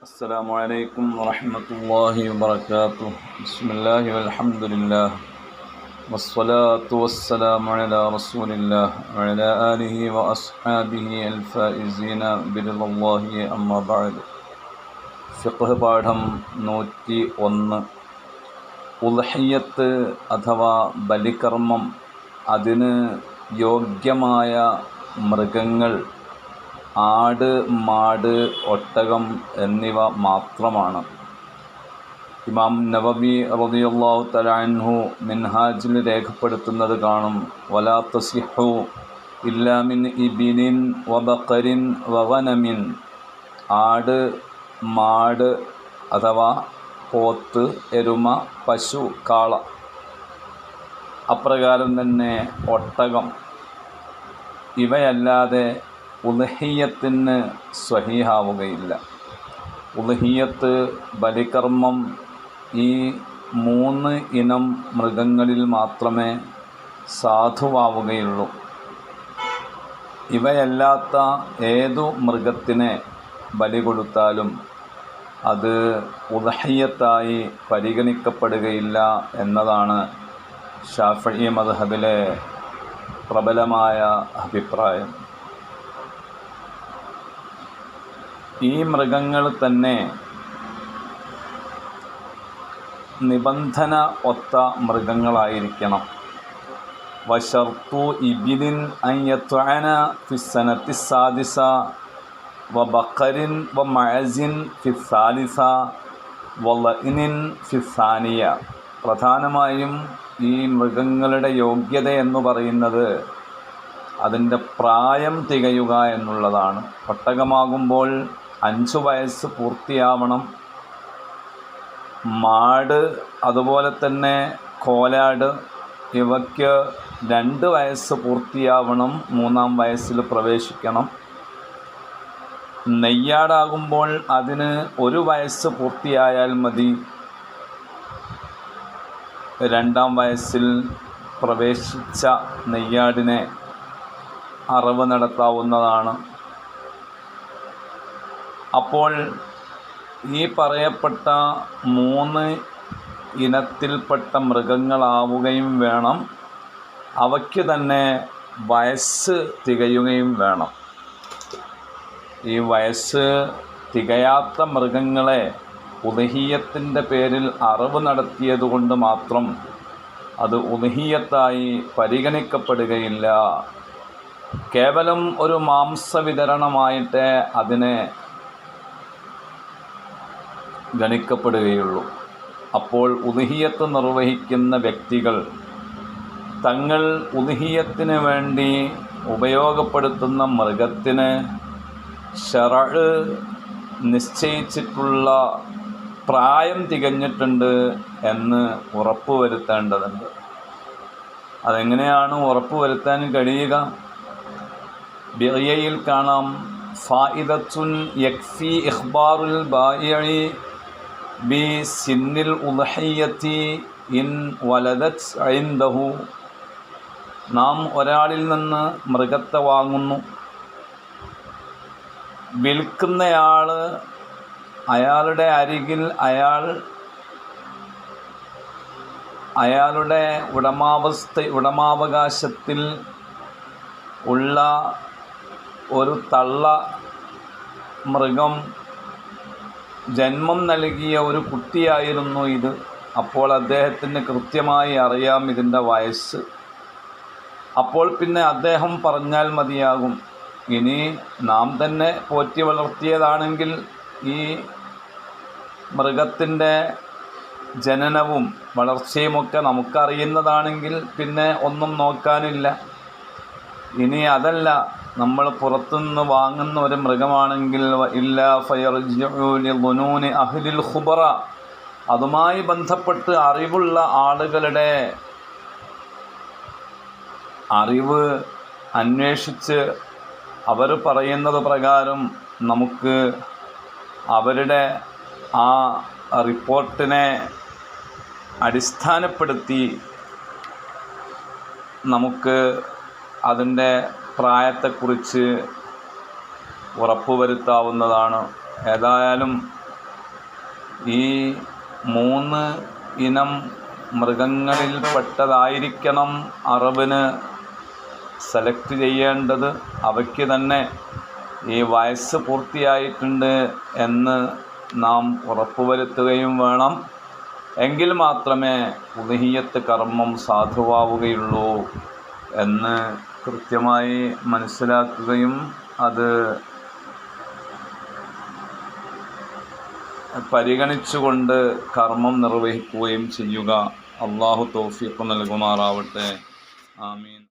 السلام عليكم ورحمة الله وبركاته بسم الله والحمد لله والصلاة والسلام على رسول الله وعلى آله وأصحابه الفائزين برضا الله أما بعد ഫിഖ് പാഠം നൂറ്റി ഒന്ന് ഉൽഹയ്യത്ത് അഥവാ ബലികർമ്മം അതിന് യോഗ്യമായ മൃഗങ്ങൾ ആട് മാട് ഒട്ടകം എന്നിവ മാത്രമാണ്. ഇമാം നവബി റളിയല്ലാഹു തലാൻഹു മിൻഹാജിൽ രേഖപ്പെടുത്തുന്നത് കാണും. വലാ തസിഹു ഇല്ലാമിൻ ഇബിനിൻ വബക്കരിൻ വവനമിൻ ആട് മാട് അഥവാ പോത്ത് എരുമ പശു കാള. അപ്രകാരം തന്നെ ഒട്ടകം. ഇവയല്ലാതെ ഉലഹിയത്തിന് സ്വഹീഹാവുകയില്ല. ഉദഹീയത്ത് ബലികർമ്മം ഈ മൂന്ന് ഇനം മൃഗങ്ങളിൽ മാത്രമേ സാധുവാവുകയുള്ളൂ. ഇവയല്ലാത്ത ഏതു മൃഗത്തിനെ ബലി കൊടുത്താലും അത് ഉദഹയ്യത്തായി പരിഗണിക്കപ്പെടുകയില്ല എന്നതാണ് ഷാഫി മദ്ഹബിലെ പ്രബലമായ അഭിപ്രായം. ഈ മൃഗങ്ങൾ തന്നെ നിബന്ധന ഒത്ത മൃഗങ്ങളായിരിക്കണം. വഷർത്തു ഇബിലിൻ അയ്യത്വന ഫിസനത്തി സാദിസ വ ബക്കറിൻ വ മഴസിൻ ഫിസാലിസ വലഇനിൻ ഫിസാനിയ പ്രധാനമായും ഈ മൃഗങ്ങളുടെ യോഗ്യത എന്ന് പറയുന്നത് അതിന്റെ പ്രായം തികയുക എന്നുള്ളതാണ്. ഒട്ടകമാകുമ്പോൾ അഞ്ച് വയസ്സ് പൂർത്തിയാവണം. മാട് അതുപോലെ തന്നെ കോലാട് ഇവയ്ക്ക് രണ്ട് വയസ്സ് പൂർത്തിയാവണം മൂന്നാം വയസ്സിൽ പ്രവേശിക്കണം. നെയ്യാടാകുമ്പോൾ അതിന് ഒരു വയസ്സ് പൂർത്തിയായാൽ മതി. രണ്ടാം വയസ്സിൽ പ്രവേശിച്ച നെയ്യാടിനെ അറിവ് നടത്താവുന്നതാണ്. അപ്പോൾ ഈ പറയപ്പെട്ട മൂന്ന് ഇനത്തിൽപ്പെട്ട മൃഗങ്ങളാവുകയും വേണം. അവയ്ക്ക് തന്നെ വയസ്സ് തികയുകയും വേണം. ഈ വയസ്സ് തികയാത്ത മൃഗങ്ങളെ ഉദഹീയത്തിന്റെ പേരിൽ അറിവ് നടത്തിയതുകൊണ്ട് മാത്രം അത് ഉദഹീയത്തായി പരിഗണിക്കപ്പെടുകയില്ല. കേവലം ഒരു മാംസ വിതരണമായിട്ട് അതിനെ ഗണിക്കപ്പെടുകയുള്ളൂ. അപ്പോൾ ഉദഹിയത്ത് നിർവഹിക്കുന്ന വ്യക്തികൾ തങ്ങൾ ഉദഹിയത്തിന് വേണ്ടി ഉപയോഗപ്പെടുത്തുന്ന മൃഗത്തിന് ഷറഴ് നിശ്ചയിച്ചിട്ടുള്ള പ്രായം തികഞ്ഞിട്ടുണ്ട് എന്ന് ഉറപ്പുവരുത്തേണ്ടതുണ്ട്. അതെങ്ങനെയാണ് ഉറപ്പുവരുത്താൻ കഴിയുക? ബിയയിൽ കാണാം. ഫായിദത്തുൻ യക്ഫി ഇഖ്ബാറുൽ ബായി ബി സിന്നിൽ ഉദഹയ്യത്തി ഇൻ വലദത് ഐന്ദഹു. നാം ഒരാളിൽ നിന്ന് മൃഗത്തെ വാങ്ങുന്നു. വിൽക്കുന്നയാൾ അയാളുടെ അരികിൽ അയാൾ അയാളുടെ ഉടമാവസ്ഥ ഉടമാവകാശത്തിൽ ഉള്ള ഒരു തള്ള മൃഗം ജന്മം നൽകിയ ഒരു കുട്ടിയായിരുന്നു ഇത്. അപ്പോൾ അദ്ദേഹത്തിന് കൃത്യമായി അറിയാം ഇതിന്റെ വയസ്സ്. അപ്പോൾ പിന്നെ അദ്ദേഹം പറഞ്ഞാൽ മതിയാകും ഇനി നാം തന്നെ പോറ്റി വളർത്തിയതാണെങ്കിൽ ഈ മൃഗത്തിന്റെ ജനനവും വളർച്ചയുമൊക്കെ നമുക്കറിയുന്നതാണെങ്കിൽ പിന്നെ ഒന്നും നോക്കാനില്ല. ഇനി അതല്ല നമ്മൾ പുറത്തുനിന്ന് വാങ്ങുന്ന ഒരു മൃഗമാണെങ്കിൽ ഇല്ല ഫയർജുനൂന് അഹ്ലിൽ ഖുബറ. അതുമായി ബന്ധപ്പെട്ട് അറിവുള്ള ആളുകളുടെ അറിവ് അന്വേഷിച്ച് അവർ പറയുന്നത് പ്രകാരം നമുക്ക് അവരുടെ ആ റിപ്പോർട്ടിനെ അടിസ്ഥാനപ്പെടുത്തി നമുക്ക് അതിന്റെ പ്രായത്തെക്കുറിച്ച് ഉറപ്പുവരുത്താവുന്നതാണ്. ഏതായാലും ഈ മൂന്ന് ഇനം മൃഗങ്ങളിൽപ്പെട്ടതായിരിക്കണം അറബിന് സെലക്ട് ചെയ്യേണ്ടത്. അവയ്ക്ക് തന്നെ ഈ വയസ്സ് പൂർത്തിയായിട്ടുണ്ട് എന്ന് നാം ഉറപ്പുവരുത്തുകയും വേണം. എങ്കിൽ മാത്രമേ ഉദഹീയത്ത് കർമ്മം സാധുവാവുകയുള്ളൂ എന്ന് കൃത്യമായി മനസ്സിലാക്കുകയും അത് പരിഗണിച്ചുകൊണ്ട് കർമ്മം നിർവഹിക്കുകയും ചെയ്യുക. അള്ളാഹു തൗഫീഖ് നൽകുമാറാവട്ടെ. ആമീൻ.